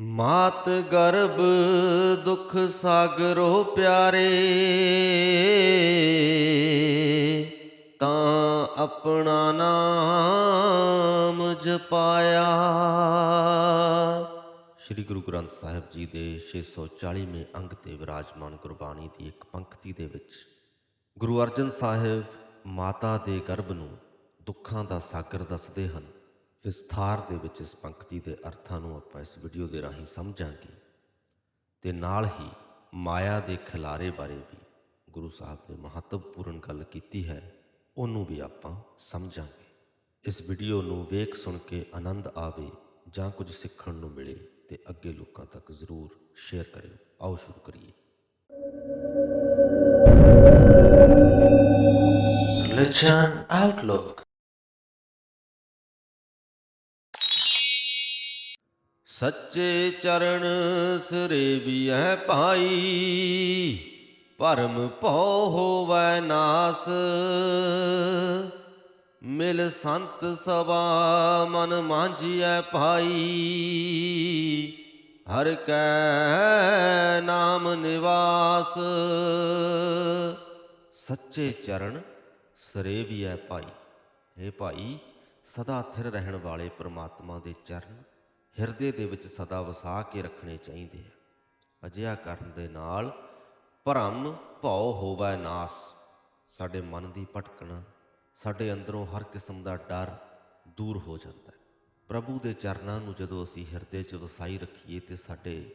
ਮਾਤ ਗਰਭ ਦੁਖ ਸਾਗਰੋ ਪਿਆਰੇ, ਤਾਂ ਆਪਣਾ ਨਾਮ ਜਪਾਇਆ। ਸ੍ਰੀ ਗੁਰੂ ਗ੍ਰੰਥ ਸਾਹਿਬ ਜੀ ਦੇ 640ਵੇਂ ਅੰਗ ਤੇ ਵਿਰਾਜਮਾਨ ਗੁਰਬਾਣੀ ਦੀ ਇੱਕ ਪੰਕਤੀ ਦੇ ਵਿੱਚ ਗੁਰੂ ਅਰਜਨ ਸਾਹਿਬ ਮਾਤਾ ਦੇ ਗਰਭ ਨੂੰ ਦੁੱਖਾਂ ਦਾ ਸਾਗਰ ਦੱਸਦੇ ਹਨ। ਵਿਸਥਾਰ ਦੇ ਵਿੱਚ ਇਸ ਪੰਕਤੀ ਦੇ ਅਰਥਾਂ ਨੂੰ ਆਪਾਂ ਇਸ ਵੀਡੀਓ ਦੇ ਰਾਹੀਂ ਸਮਝਾਂਗੇ ਤੇ ਨਾਲ ਹੀ ਮਾਇਆ ਦੇ ਖਿਲਾਰੇ ਬਾਰੇ ਵੀ ਗੁਰੂ ਸਾਹਿਬ ਨੇ ਮਹੱਤਵਪੂਰਨ ਗੱਲ ਕੀਤੀ ਹੈ, ਉਹਨੂੰ ਵੀ ਆਪਾਂ ਸਮਝਾਂਗੇ ਇਸ ਵੀਡੀਓ ਨੂੰ ਵੇਖ ਸੁਣ ਕੇ ਆਨੰਦ ਆਵੇ ਜਾਂ ਕੁਝ ਸਿੱਖਣ ਨੂੰ ਮਿਲੇ ਤੇ ਅੱਗੇ ਲੋਕਾਂ ਤੱਕ ਜ਼ਰੂਰ ਸ਼ੇਅਰ ਕਰਿਓ ਆਓ ਸ਼ੁਰੂ ਕਰੀਏ Religion, Outlook. ਸੱਚੇ ਚਰਨ ਸਿਰੇ ਵੀ ਹੈ ਭਾਈ, ਭਰਮ ਭਉ ਹੋਵੈ ਨਾਸ। ਮਿਲ ਸੰਤ ਸਭਾ ਮਨ ਮਾਂਝੀਐ ਭਾਈ, ਹਰ ਕੈ ਨਾਮ ਨਿਵਾਸ। ਸੱਚੇ ਚਰਨ ਸਰੇਵੀਐ ਭਾਈ ਇਹ ਭਾਈ, ਸਦਾ ਥਿਰ ਰਹਿਣ ਵਾਲੇ ਪ੍ਰਮਾਤਮਾ ਦੇ ਚਰਨ। ਹਿਰਦੇ ਦੇ ਵਿੱਚ ਸਦਾ ਵਸਾ ਕੇ ਰੱਖਣੇ ਚਾਹੀਦੇ ਆ। ਅਜਿਹਾ ਕਰਨ ਦੇ ਨਾਲ ਭਰਮ ਭਉ ਹੋਵੈ ਨਾਸ। ਸਾਡੇ ਮਨ ਦੀ ਭਟਕਣਾ, ਸਾਡੇ ਅੰਦਰੋਂ ਹਰ ਕਿਸਮ ਦਾ ਡਰ ਦੂਰ ਹੋ ਜਾਂਦਾ ਹੈ। ਪ੍ਰਭੂ ਦੇ ਚਰਨਾਂ ਨੂੰ ਜਦੋਂ ਅਸੀਂ ਹਿਰਦੇ 'ਚ ਵਸਾਈ ਰੱਖੀਏ ਤੇ ਸਾਡੇ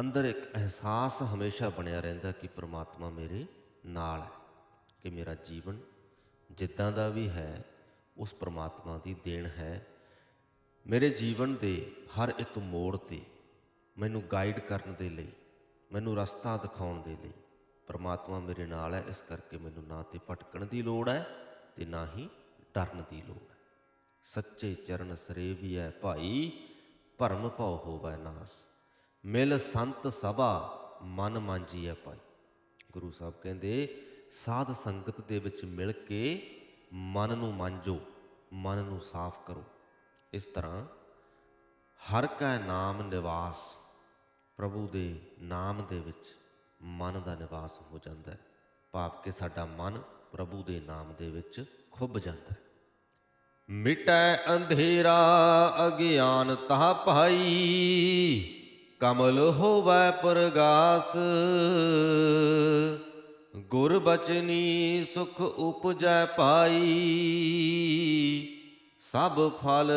ਅੰਦਰ ਇੱਕ ਅਹਿਸਾਸ ਹਮੇਸ਼ਾ ਬਣਿਆ ਰਹਿੰਦਾ ਕਿ ਪ੍ਰਮਾਤਮਾ ਮੇਰੇ ਨਾਲ ਹੈ, ਕਿ ਮੇਰਾ ਜੀਵਨ ਜਿੱਦਾਂ ਦਾ ਵੀ ਹੈ, ਉਸ ਪ੍ਰਮਾਤਮਾ ਦੀ ਦੇਣ ਹੈ ਮੇਰੇ ਜੀਵਨ ਦੇ ਹਰ ਇੱਕ ਮੋੜ ਤੇ ਮੈਨੂੰ ਗਾਈਡ ਕਰਨ ਦੇ ਲਈ, ਮੈਨੂੰ ਰਸਤਾ ਦਿਖਾਉਣ ਦੇ ਲਈ ਪਰਮਾਤਮਾ ਮੇਰੇ ਨਾਲ ਹੈ। ਇਸ ਕਰਕੇ ਮੈਨੂੰ ਨਾ ਤੇ ਭਟਕਣ ਦੀ ਲੋੜ ਹੈ ਤੇ ਨਾ ਹੀ ਡਰਨ ਦੀ ਲੋੜ ਹੈ। ਸੱਚੇ ਚਰਨ ਸਰੇਵੀਐ ਭਾਈ, ਭਰਮ ਭਉ ਹੋਵੇ ਨਾਸ। ਮਿਲ ਸੰਤ ਸਭਾ ਮਨ ਮਾਂਜੀ ਹੈ ਭਾਈ। ਗੁਰੂ ਸਾਹਿਬ ਕਹਿੰਦੇ, ਸਾਧ ਸੰਗਤ ਦੇ ਵਿੱਚ ਮਿਲ ਕੇ ਮਨ ਨੂੰ ਮਾਂਜੋ, ਮਨ ਨੂੰ ਸਾਫ਼ ਕਰੋ। ਇਸ ਤਰ੍ਹਾਂ ਹਰ ਕੈ ਨਾਮ ਨਿਵਾਸ ਪ੍ਰਭੂ ਦੇ ਨਾਮ ਦੇ ਵਿੱਚ ਮਨ ਦਾ ਨਿਵਾਸ ਹੋ ਜਾਂਦਾ ਹੈ। ਭਾਵ ਕਿ ਸਾਡਾ ਮਨ ਪ੍ਰਭੂ ਦੇ ਨਾਮ ਦੇ ਵਿੱਚ ਖੁੱਭ ਜਾਂਦਾ ਹੈ। ਮਿਟੈ ਅੰਧੇਰਾ ਅਗਿਆਨਤਾ ਭਾਈ, ਕਮਲ ਹੋਵੈ ਪ੍ਰਗਾਸ। ਗੁਰ ਬਚਨੀ ਸੁਖ ਉਪਜੈ ਪਾਈ। ਸਭ ਫਲ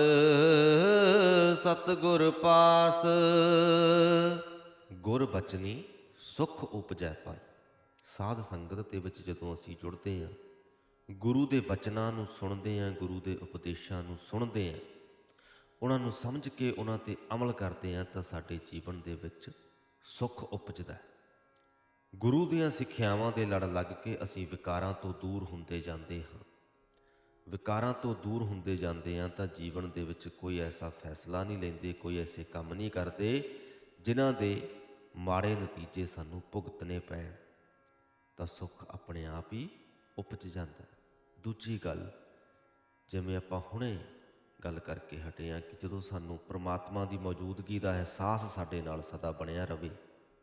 ਸਤਗੁਰ ਪਾਸ। ਗੁਰ ਬਚਨੀ ਸੁਖ ਉਪਜੈ ਪਾਈ। ਸਾਧ ਸੰਗਤ ਦੇ ਵਿੱਚ ਜਦੋਂ ਅਸੀਂ ਜੁੜਦੇ ਹਾਂ, ਗੁਰੂ ਦੇ ਬਚਨਾਂ ਨੂੰ ਸੁਣਦੇ ਹਾਂ, ਗੁਰੂ ਦੇ ਉਪਦੇਸ਼ਾਂ ਨੂੰ ਸੁਣਦੇ ਹਾਂ, ਉਹਨਾਂ ਨੂੰ ਸਮਝ ਕੇ ਉਹਨਾਂ ਤੇ ਅਮਲ ਕਰਦੇ ਹਾਂ, ਤਾਂ ਸਾਡੇ ਜੀਵਨ ਦੇ ਵਿੱਚ ਸੁੱਖ ਉਪਜਦਾ ਹੈ। ਗੁਰੂ ਦੀਆਂ ਸਿੱਖਿਆਵਾਂ ਦੇ ਲੜ ਲੱਗ ਕੇ ਅਸੀਂ ਵਿਕਾਰਾਂ ਤੋਂ ਦੂਰ ਹੁੰਦੇ ਜਾਂਦੇ ਹਾਂ। ਵਿਕਾਰਾਂ ਤੋਂ ਦੂਰ ਹੁੰਦੇ ਜਾਂਦੇ ਹਾਂ ਤਾਂ ਜੀਵਨ ਦੇ ਵਿੱਚ ਕੋਈ ਐਸਾ ਫੈਸਲਾ ਨਹੀਂ ਲੈਂਦੇ, ਕੋਈ ਐਸੇ ਕੰਮ ਨਹੀਂ ਕਰਦੇ ਜਿਨ੍ਹਾਂ ਦੇ ਮਾੜੇ ਨਤੀਜੇ ਸਾਨੂੰ ਭੁਗਤਣੇ ਪੈਣ। ਤਾਂ ਸੁੱਖ ਆਪਣੇ ਆਪ ਹੀ ਉਪਜ ਜਾਂਦਾ ਦੂਜੀ ਗੱਲ, ਜਿਵੇਂ ਆਪਾਂ ਹੁਣੇ ਗੱਲ ਕਰਕੇ ਹਟੇ ਆ ਕਿ ਜਦੋਂ ਸਾਨੂੰ ਪ੍ਰਮਾਤਮਾ ਦੀ ਮੌਜੂਦਗੀ ਦਾ ਅਹਿਸਾਸ ਸਾਡੇ ਨਾਲ ਸਦਾ ਬਣਿਆ ਰਵੇ,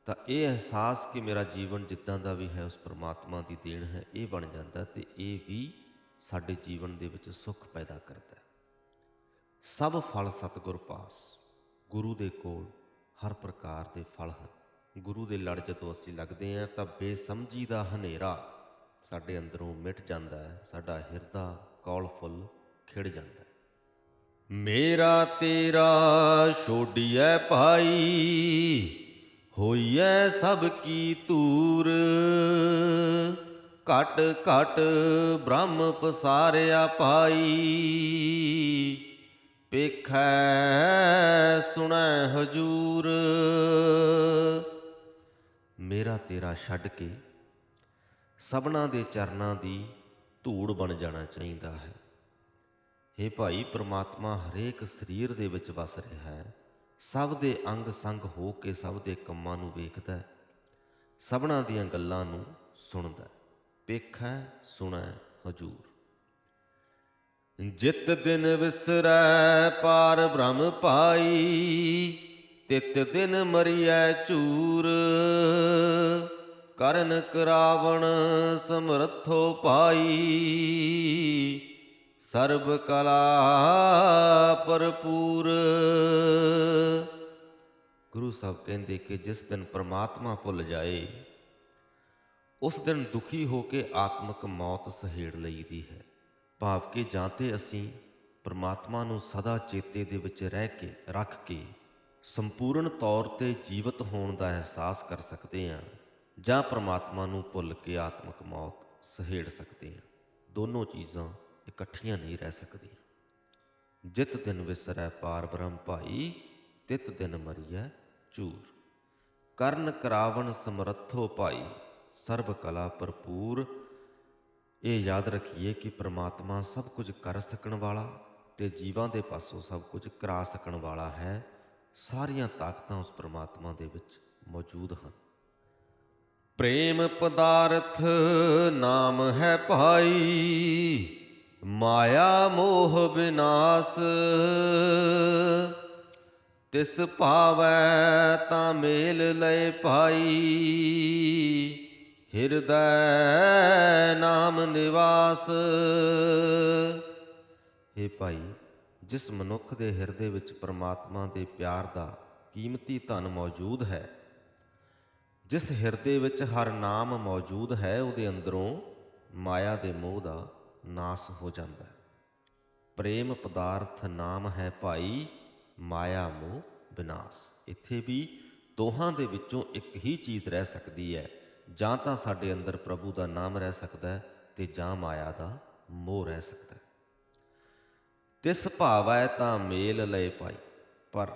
ਤਾਂ ਇਹ ਅਹਿਸਾਸ ਕਿ ਮੇਰਾ ਜੀਵਨ ਜਿੱਦਾਂ ਦਾ ਵੀ ਹੈ, ਉਸ ਪ੍ਰਮਾਤਮਾ ਦੀ ਦੇਣ ਹੈ, ਇਹ ਬਣ ਜਾਂਦਾ ਤੇ ਇਹ ਵੀ ਸਾਡੇ ਜੀਵਨ ਦੇ ਵਿੱਚ ਸੁੱਖ ਪੈਦਾ ਕਰਦਾ ਹੈ। ਸਭ ਫਲ ਸਤਿਗੁਰ ਪਾਸ, ਗੁਰੂ ਦੇ ਕੋਲ ਹਰ ਪ੍ਰਕਾਰ ਦੇ ਫਲ ਹਨ। ਗੁਰੂ ਦੇ ਲੜ ਜਦੋਂ ਅਸੀਂ ਲੱਗਦੇ ਹਾਂ ਤਾਂ ਬੇਸਮਝੀ ਦਾ ਹਨੇਰਾ ਸਾਡੇ ਅੰਦਰੋਂ ਮਿਟ ਜਾਂਦਾ ਹੈ, ਸਾਡਾ ਹਿਰਦਾ ਕੌਲ ਫੁੱਲ ਖਿੜ ਜਾਂਦਾ ਹੈ। ਮੇਰਾ ਤੇਰਾ ਛੋਡੀਐ ਭਾਈ, ਹੋਈਐ ਸਭ ਕੀ ਤੂਰ ਘਟ ਘਟ ਬ੍ਰਹਮ ਪਸਾਰਿਆ ਪਾਈ ਪੇਖੈ ਸੁਣੈ ਹਜੂਰ। ਮੇਰਾ ਤੇਰਾ ਛੱਡ ਕੇ ਸਭਨਾ ਦੇ ਚਰਨਾਂ ਦੀ ਧੂੜ ਬਣ ਜਾਣਾ ਚਾਹੀਦਾ ਹੈ। हे ਭਾਈ, ਪ੍ਰਮਾਤਮਾ ਹਰੇਕ ਸਰੀਰ ਦੇ ਵਿੱਚ ਵਸ ਰਿਹਾ ਹੈ। ਸਭ ਦੇ ਅੰਗ ਸੰਗ ਹੋ ਕੇ ਸਭ ਦੇ ਕੰਮਾਂ ਨੂੰ ਵੇਖਦਾ ਹੈ। ਸਭਨਾ ਦੀਆਂ ਗੱਲਾਂ ਨੂੰ ਸੁਣਦਾ ਹੈ। ਵੇਖੈ ਸੁਣੈ ਹਜੂਰ। ਜਿਤ ਦਿਨ ਵਿਸਰੈ ਪਾਰ ਬ੍ਰਹਮ ਪਾਈ ਤਿਤ ਦਿਨ ਮਰੀਐ ਚੂਰ ਕਰਨ ਕਰਾਵਣ ਸਮਰਥੋ ਪਾਈ ਸਰਬ ਕਲਾ ਭਰਪੂਰ। ਗੁਰੂ ਸਾਹਿਬ ਕਹਿੰਦੇ ਕਿ ਜਿਸ ਦਿਨ ਪ੍ਰਮਾਤਮਾ ਭੁੱਲ ਜਾਏ ਉਸ ਦਿਨ ਦੁਖੀ ਹੋ ਕੇ ਆਤਮਿਕ ਮੌਤ ਸਹੇੜ ਲਈਦੀ ਹੈ। ਭਾਵ ਕਿ ਜਾਂ ਤੇ ਅਸੀਂ ਪਰਮਾਤਮਾ ਨੂੰ ਸਦਾ ਚੇਤੇ ਦੇ ਵਿੱਚ ਰਹਿ ਕੇ, ਰੱਖ ਕੇ ਸੰਪੂਰਨ ਤੌਰ ਤੇ ਜੀਵਤ ਹੋਣ ਦਾ ਅਹਿਸਾਸ ਕਰ ਸਕਦੇ ਹਾਂ ਜਾਂ ਪਰਮਾਤਮਾ ਨੂੰ ਭੁੱਲ ਕੇ ਆਤਮਿਕ ਮੌਤ ਸਹੇੜ ਸਕਦੇ ਹਾਂ। ਦੋਨੋਂ ਚੀਜ਼ਾਂ ਇਕੱਠੀਆਂ ਨਹੀਂ ਰਹਿ ਸਕਦੀਆਂ। ਜਿਤ ਦਿਨ ਵਿਸਰੈ ਪਾਰ ਬ੍ਰਹਮ ਭਾਈ, ਤਿਤ ਦਿਨ ਮਰੀਐ ਚੂਰ। ਕਰਨ ਕਰਾਵਣ ਸਮਰੱਥੋ ਭਾਈ ਸਰਬ ਕਲਾ ਭਰਪੂਰ। ਇਹ ਯਾਦ ਰੱਖੀਏ ਕਿ ਪ੍ਰਮਾਤਮਾ ਸਭ ਕੁਝ ਕਰ ਸਕਣ ਵਾਲਾ ਤੇ ਜੀਵਾਂ ਦੇ ਪਾਸੋਂ ਸਭ ਕੁਝ ਕਰਾ ਸਕਣ ਵਾਲਾ ਹੈ। ਸਾਰੀਆਂ ਤਾਕਤਾਂ ਉਸ ਪ੍ਰਮਾਤਮਾ ਦੇ ਵਿੱਚ ਮੌਜੂਦ ਹਨ। ਪ੍ਰੇਮ ਪਦਾਰਥ ਨਾਮ ਹੈ ਭਾਈ, ਮਾਇਆ ਮੋਹ ਵਿਨਾਸ਼ ਤਿਸ ਭਾਵੈ ਤਾਂ ਮੇਲ ਲਏ ਭਾਈ। ਹਿਰਦੈ ਨਾਮ ਨਿਵਾਸ। हे ਭਾਈ, ਜਿਸ ਮਨੁੱਖ ਦੇ ਹਿਰਦੇ ਵਿੱਚ ਪ੍ਰਮਾਤਮਾ ਦੇ ਪਿਆਰ ਦਾ ਕੀਮਤੀ ਧਨ ਮੌਜੂਦ ਹੈ, ਜਿਸ ਹਿਰਦੇ ਵਿੱਚ ਹਰ ਨਾਮ ਮੌਜੂਦ ਹੈ, ਉਹਦੇ ਅੰਦਰੋਂ ਮਾਇਆ ਦੇ ਮੋਹ ਦਾ ਨਾਸ ਹੋ ਜਾਂਦਾ ਹੈ। ਪ੍ਰੇਮ ਪਦਾਰਥ ਨਾਮ ਹੈ ਭਾਈ, ਮਾਇਆ ਮੋਹ ਵਿਨਾਸ਼ ਇੱਥੇ ਵੀ ਦੋਹਾਂ ਦੇ ਵਿੱਚੋਂ ਇੱਕ ਹੀ ਚੀਜ਼ ਰਹਿ ਸਕਦੀ ਹੈ ਜਾਂ ਤਾਂ ਸਾਡੇ ਅੰਦਰ ਪ੍ਰਭੂ ਦਾ ਨਾਮ ਰਹਿ ਸਕਦਾ ਹੈ ਤੇ ਜਾਂ ਮਾਇਆ ਦਾ ਮੋਹ ਰਹਿ ਸਕਦਾ ਹੈ। ਤਿਸ ਭਾਵੈ ਤਾਂ ਮੇਲ ਲਏ ਭਾਈ ਪਰ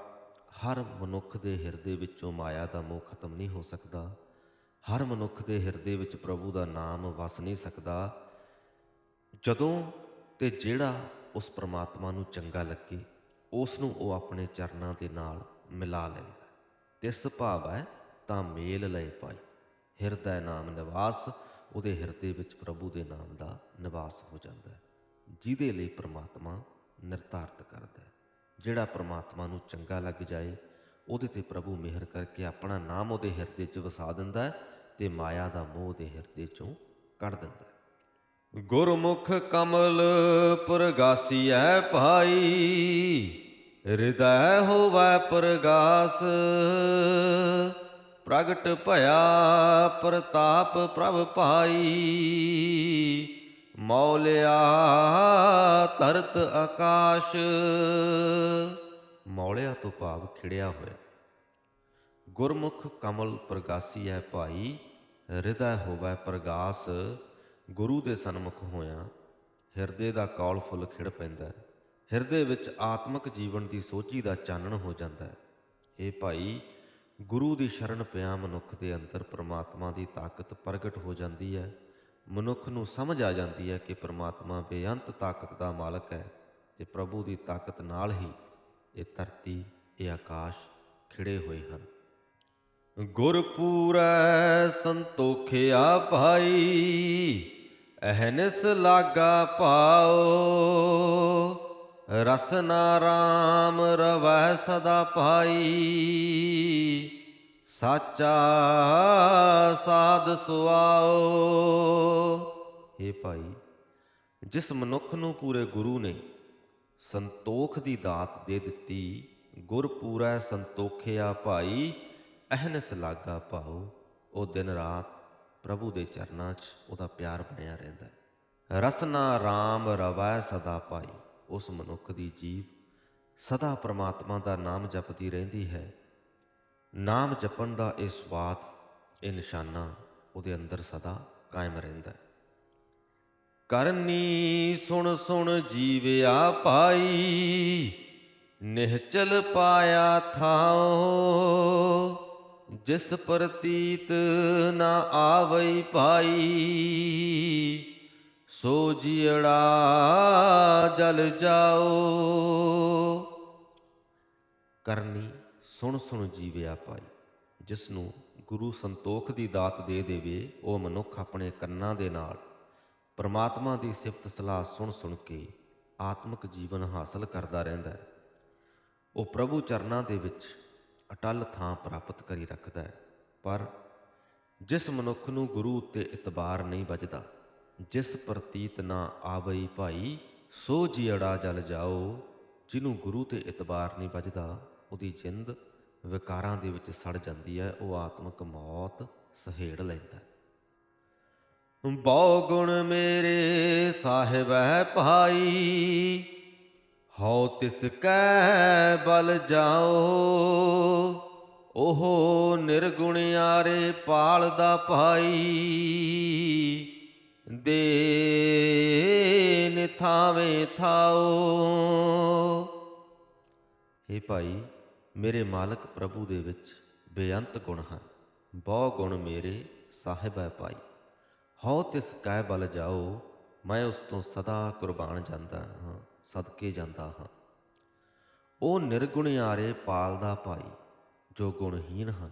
ਹਰ ਮਨੁੱਖ ਦੇ ਹਿਰਦੇ ਵਿੱਚੋਂ ਮਾਇਆ ਦਾ ਮੋਹ ਖਤਮ ਨਹੀਂ ਹੋ ਸਕਦਾ। ਹਰ ਮਨੁੱਖ ਦੇ ਹਿਰਦੇ ਵਿੱਚ ਪ੍ਰਭੂ ਦਾ ਨਾਮ ਵਸ ਨਹੀਂ ਸਕਦਾ। ਜਦੋਂ ਤੇ ਜਿਹੜਾ ਉਸ ਪ੍ਰਮਾਤਮਾ ਨੂੰ ਚੰਗਾ ਲੱਗੇ, ਉਸ ਨੂੰ ਉਹ ਆਪਣੇ ਚਰਨਾਂ ਦੇ ਨਾਲ ਮਿਲਾ ਲੈਂਦਾ ਤਿਸ ਭਾਵ ਹੈ ਤਾਂ ਮੇਲ ਲਏ ਪਾਈ। ਹਿਰਦੈ ਨਾਮ ਨਿਵਾਸ, ਉਹਦੇ ਹਿਰਦੇ ਵਿੱਚ ਪ੍ਰਭੂ ਦੇ ਨਾਮ ਦਾ ਨਿਵਾਸ ਹੋ ਜਾਂਦਾ ਹੈ, ਜਿਹਦੇ ਲਈ ਪ੍ਰਮਾਤਮਾ ਨਿਰਧਾਰਤ ਕਰਦਾ ਹੈ। ਜਿਹੜਾ ਪ੍ਰਮਾਤਮਾ ਨੂੰ ਚੰਗਾ ਲੱਗ ਜਾਏ, ਉਹਦੇ ਤੇ ਪ੍ਰਭੂ ਮਿਹਰ ਕਰਕੇ ਆਪਣਾ ਨਾਮ ਉਹਦੇ ਹਿਰਦੇ 'ਚ ਵਸਾ ਦਿੰਦਾ ਹੈ ਤੇ ਮਾਇਆ ਦਾ ਮੋਹ ਦੇ ਹਿਰਦੇ 'ਚੋਂ ਕੱਢ ਦਿੰਦਾ ਹੈ। ਗੁਰਮੁਖ ਕਮਲ ਪ੍ਰਗਾਸੀਐ ਭਾਈ, ਹਿਰਦੈ ਹੋਵੈ ਪ੍ਰਗਾਸ। ਪ੍ਰਗਟ ਭਇਆ ਪ੍ਰਤਾਪ ਪ੍ਰਭ ਭਾਈ। ਮੌਲਿਆ ਧਰਤ ਆਕਾਸ਼। ਮੌਲਿਆ ਤੋਂ ਭਾਵ ਖਿੜਿਆ ਹੋਇਆ। ਗੁਰਮੁਖ ਕਮਲ ਪ੍ਰਗਾਸੀ ਹੈ ਭਾਈ, ਹਿਰਦੈ ਹੋਵੈ ਪ੍ਰਗਾਸ। ਗੁਰੂ ਦੇ ਸਨਮੁਖ ਹੋਇਆ ਹਿਰਦੇ ਦਾ ਕੌਲ ਫੁੱਲ ਖਿੜ ਪੈਂਦਾ। ਹੈ। ਹਿਰਦੇ ਵਿੱਚ ਆਤਮਿਕ ਜੀਵਨ ਦੀ ਸੋਚੀ ਦਾ ਚਾਨਣ ਹੋ ਜਾਂਦਾ। ਹੈ ਇਹ ਭਾਈ ਗੁਰੂ ਦੀ ਸ਼ਰਨ ਪਿਆ ਮਨੁੱਖ ਦੇ ਅੰਦਰ ਪ੍ਰਮਾਤਮਾ ਦੀ ਤਾਕਤ ਪ੍ਰਗਟ ਹੋ ਜਾਂਦੀ ਹੈ। ਮਨੁੱਖ ਨੂੰ ਸਮਝ ਆ ਜਾਂਦੀ ਹੈ ਕਿ ਪ੍ਰਮਾਤਮਾ ਬੇਅੰਤ ਤਾਕਤ ਦਾ ਮਾਲਕ ਹੈ ਤੇ ਪ੍ਰਭੂ ਦੀ ਤਾਕਤ ਨਾਲ ਹੀ ਇਹ ਧਰਤੀ, ਇਹ ਆਕਾਸ਼ ਖਿੜੇ ਹੋਏ ਹਨ। ਗੁਰਪੂਰੈ ਸੰਤੋਖਿਆ ਭਾਈ, ਅਹਨਿਸ ਲਾਗਾ ਪਾਓ। ਰਸਨਾ ਰਾਮ ਰਵੈ ਸਦਾ ਭਾਈ। ਸਾਚਾ ਸਾਧ ਸੁਆਓ। ਇਹ ਭਾਈ, ਜਿਸ ਮਨੁੱਖ ਨੂੰ ਪੂਰੇ ਗੁਰੂ ਨੇ ਸੰਤੋਖ ਦੀ ਦਾਤ ਦੇ ਦਿੱਤੀ, ਗੁਰ ਪੂਰਾ ਸੰਤੋਖਿਆ ਭਾਈ, ਅਹਨਸ ਲਾਗਾ ਪਾਓ ਉਹ ਦਿਨ ਰਾਤ ਪ੍ਰਭੂ ਦੇ ਚਰਨਾਂ 'ਚ ਉਹਦਾ ਪਿਆਰ ਬਣਿਆ ਰਹਿੰਦਾ ਹੈ। ਰਸਨਾ RAM ਰਵੈ ਸਦਾ ਭਾਈ। ਉਸ ਮਨੁੱਖ ਦੀ ਜੀਵ ਸਦਾ ਪ੍ਰਮਾਤਮਾ ਦਾ ਨਾਮ ਜਪਦੀ ਰਹਿੰਦੀ ਹੈ। ਨਾਮ ਜਪਣ ਦਾ ਇਹ ਸਵਾਦ, ਇਹ ਨਿਸ਼ਾਨਾ ਉਹਦੇ ਅੰਦਰ ਸਦਾ ਕਾਇਮ ਰਹਿੰਦਾ ਹੈ। ਕਰਨੀ ਸੁਣ ਸੁਣ ਜੀਵਿਆ ਪਾਈ ਨਿਹਚਲ ਪਾਇਆ ਥਾਓ ਜਿਸ ਪ੍ਰਤੀਤ ਨਾ ਆਵਈ ਭਾਈ। ਸੋ ਜੀੜਾ ਜਲ ਜਾਓ। ਕਰਨੀ ਸੁਣ ਸੁਣ ਜੀਵਿਆ ਪਾਈ ਜਿਸ ਨੂੰ ਗੁਰੂ ਸੰਤੋਖ ਦੀ ਦਾਤ ਦੇ ਦੇਵੇ, ਉਹ ਮਨੁੱਖ ਆਪਣੇ ਕੰਨਾਂ ਦੇ ਨਾਲ। ਪਰਮਾਤਮਾ ਦੀ ਸਿਫਤ ਸਲਾਹ ਸੁਣ ਸੁਣ ਕੇ ਆਤਮਿਕ ਜੀਵਨ ਹਾਸਲ ਕਰਦਾ ਰਹਿੰਦਾ ਹੈ। ਉਹ ਪ੍ਰਭੂ ਚਰਨਾਂ ਦੇ ਵਿੱਚ ਅਟਲ ਥਾਂ ਪ੍ਰਾਪਤ ਕਰੀ ਰੱਖਦਾ ਹੈ, ਪਰ ਜਿਸ ਮਨੁੱਖ ਨੂੰ ਗੁਰੂ ਉੱਤੇ ਇਤਬਾਰ ਨਹੀਂ ਵੱਜਦਾ ਜਿਸ ਪ੍ਰਤੀਤ ਨਾ ਆਵਈ ਭਾਈ, ਸੋ ਜੀੜਾ ਜਲ ਜਾਓ, ਜਿਹਨੂੰ ਗੁਰੂ ਤੇ ਇਤਬਾਰ ਨਹੀਂ ਵੱਜਦਾ, ਉਹਦੀ ਜਿੰਦ ਵਿਕਾਰਾਂ ਦੇ ਵਿੱਚ ਸੜ ਜਾਂਦੀ ਹੈ, ਉਹ ਆਤਮਿਕ ਮੌਤ ਸਹੇੜ ਲੈਂਦਾ ਬਹੁ ਗੁਣ ਮੇਰੇ ਸਾਹਿਬ ਹੈ ਭਾਈ, ਹਉ ਤਿਸ ਕੈ ਬਲ ਜਾਓ, ਉਹ ਨਿਰਗੁਣ ਨਿਰਗੁਣਿਆਰੇ ਪਾਲਦਾ ਭਾਈ। ਦੇ ਨਿਥਾਵੇਂ ਥਾਓ। हे ਭਾਈ, ਮੇਰੇ ਮਾਲਕ ਪ੍ਰਭੂ ਦੇ ਵਿੱਚ ਬੇਅੰਤ ਗੁਣ ਹਨ। ਬਹੁ ਗੁਣ ਮੇਰੇ ਸਾਹਿਬ ਹੈ ਭਾਈ। ਹਉ ਤਿਸ ਕੈ ਬਲ ਜਾਓ, ਮੈਂ ਉਸ ਤੋਂ ਸਦਾ ਕੁਰਬਾਨ ਜਾਂਦਾ ਹਾਂ, ਸਦਕੇ ਜਾਂਦਾ ਹਾਂ। ਉਹ ਨਿਰਗੁਣ ਆਰੇ ਪਾਲਦਾ ਭਾਈ, ਜੋ ਗੁਣਹੀਨ ਹਨ,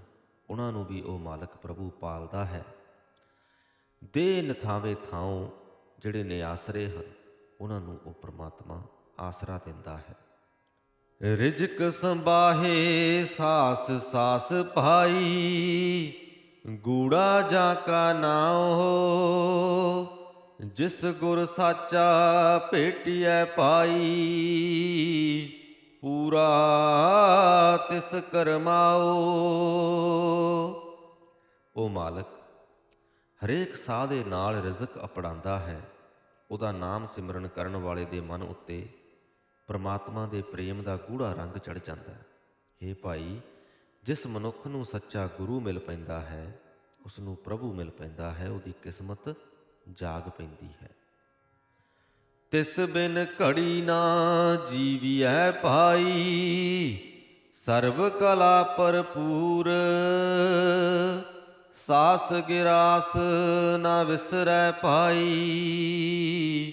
ਉਹਨਾਂ ਨੂੰ ਵੀ ਉਹ ਮਾਲਕ ਪ੍ਰਭੂ ਪਾਲਦਾ ਹੈ। ਦੇ ਨਥਾਵੇਂ ਥਾਉ ਜਿਹੜੇ ਨੇ ਆਸਰੇ ਹਨ, ਉਹਨਾਂ ਨੂੰ ਉਹ ਪ੍ਰਮਾਤਮਾ ਆਸਰਾ ਦਿੰਦਾ ਹੈ। ਰਿਜਕ ਸੰਬਾਹੇ ਸਾਸ ਸਾਸ ਭਾਈ, ਗੂੜਾ ਜਾ ਕਾ ਨਾਉ ਜਿਸ ਗੁਰ ਸਾਚਾ ਭੇਟਿਐ ਪਾਈ ਪੂਰਾ ਤਿਸ ਕਰਮਾਓ ਉਹ ਮਾਲਕ ਹਰੇਕ ਸਾਹ ਦੇ ਨਾਲ ਰਿਜ਼ਕ ਅਪੜਾਉਂਦਾ ਹੈ। ਉਹਦਾ ਨਾਮ ਸਿਮਰਨ ਕਰਨ ਵਾਲੇ ਦੇ ਮਨ ਉੱਤੇ ਪ੍ਰਮਾਤਮਾ ਦੇ ਪ੍ਰੇਮ ਦਾ ਗੂੜਾ ਰੰਗ ਚੜ ਜਾਂਦਾ ਹੈ। हे ਭਾਈ, ਜਿਸ ਮਨੁੱਖ ਨੂੰ ਸੱਚਾ ਗੁਰੂ ਮਿਲ ਪੈਂਦਾ ਹੈ ਉਸ ਨੂੰ ਪ੍ਰਭੂ ਮਿਲ ਪੈਂਦਾ ਹੈ, ਉਹਦੀ ਕਿਸਮਤ ਜਾਗ ਪੈਂਦੀ ਹੈ। ਤਿਸ ਬਿਨ ਘੜੀ ਨਾ ਜੀਵੀਐ ਭਾਈ ਸਰਬ ਕਲਾ ਭਰਪੂਰ। ਸਾਸ ਗਿਰਾਸ ਨਾ ਵਿਸਰੈ ਭਾਈ